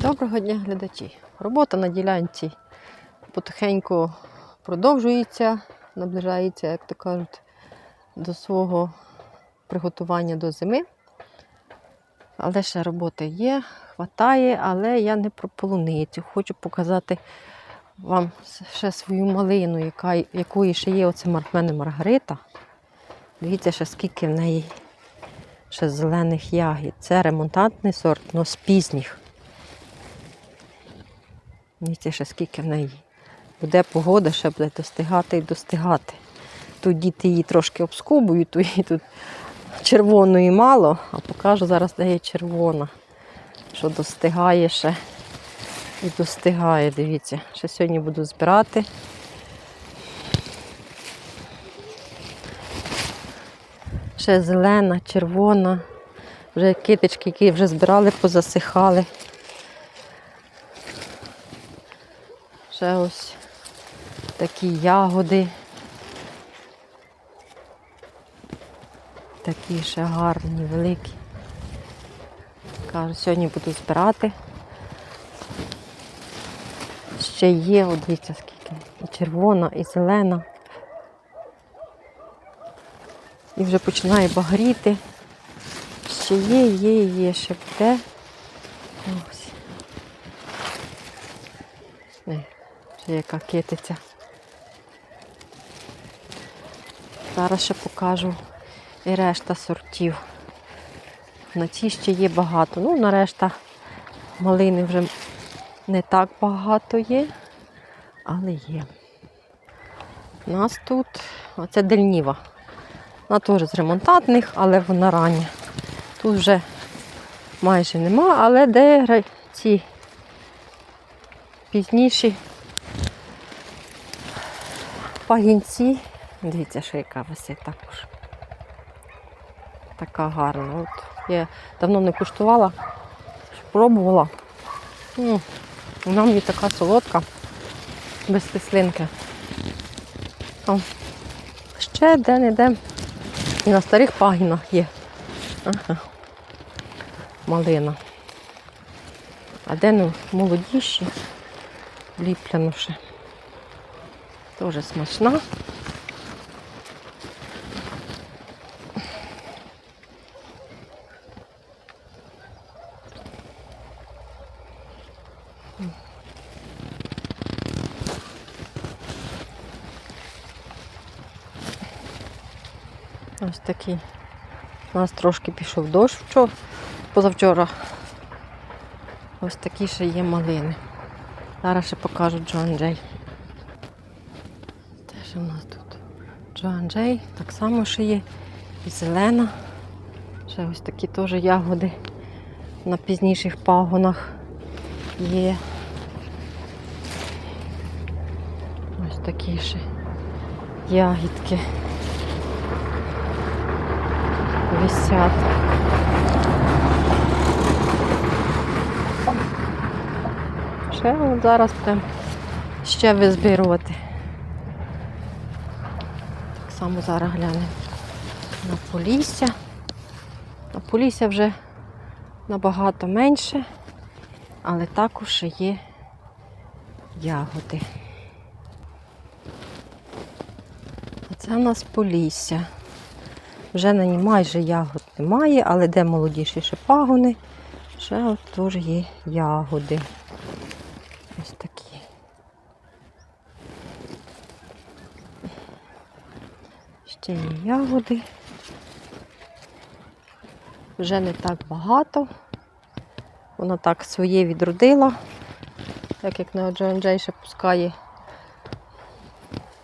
Доброго дня, глядачі. Робота на ділянці потихеньку продовжується, наближається, як то кажуть, до свого приготування до зими. Але ще роботи є, хватає, але я не про полуницю. Хочу показати вам ще свою малину, яка, якої ще є оце в мене Маргарита. Дивіться, ще скільки в неї ще зелених ягід. Це ремонтантний сорт, але з пізніх. Дивіться, ще скільки в неї. Буде погода, ще буде достигати і достигати. Тут діти її трошки обскубують, то її тут червоної мало, а покажу зараз, де є червона, що достигає ще і достигає. Дивіться, ще сьогодні буду збирати. Ще зелена, червона, вже китички, які вже збирали, позасихали. Ще ось такі ягоди. Такі ще гарні, великі. Кажу, сьогодні буду збирати. Ще є, от дивіться, скільки. І червона, і зелена. І вже починає багріти. Ще є, є, є, ще буде. Ось. Не, яка китиця. Зараз ще покажу і решта сортів. На цій ще є багато. Ну, на решта малини вже не так багато є, але є. У нас тут оце дельніва. Вона теж з ремонтантних, але вона рання. Тут вже майже нема, але де ці пізніші пагінці. Дивіться, що яка висить також. Така гарна. От я давно не куштувала, спробувала. Вона мені така солодка, без кислинки. О, ще де-не-де. І на старих пагінах є. Ага. Малина. А де ну, молодіші, ліплянуші. Теж смачна. Ось такий. У нас трошки пішов дощ вчора, позавчора. Ось такі ще є малини. Зараз ще покажу Джоан Джей. Теж у нас тут Джоан Джей, так само ще є і зелена. Ще ось такі теж ягоди на пізніших пагонах є. Ось такі ще ягідки висять. Ще от зараз будемо ще визбирувати. Само зараз глянемо на полісся. На полісся вже набагато менше, але також є ягоди. А це у нас полісся. Вже на ній майже ягод немає, але де молодіші ще пагони, ще от теж є ягоди. Ось такі. Ще є ягоди. Вже не так багато. Вона так своє відродила, так як на Джей ще пускає.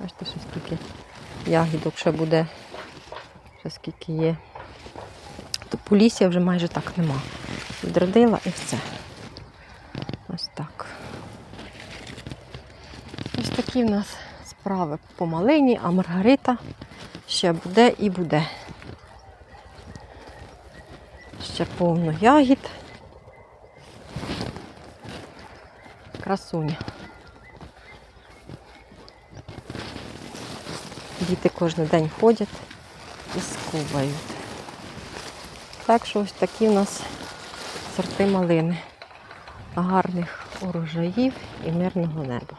Бачите, ще скільки ягідок ще буде, ще скільки є. То полісся вже майже так нема. Відродила і все. Ось так. Ось такі в нас справи по малині, а Маргарита ще буде і буде. Ще повно ягід. Красуня. Діти кожен день ходять і скубають. Так що ось такі у нас сорти малини. гарних урожаїв і мирного неба.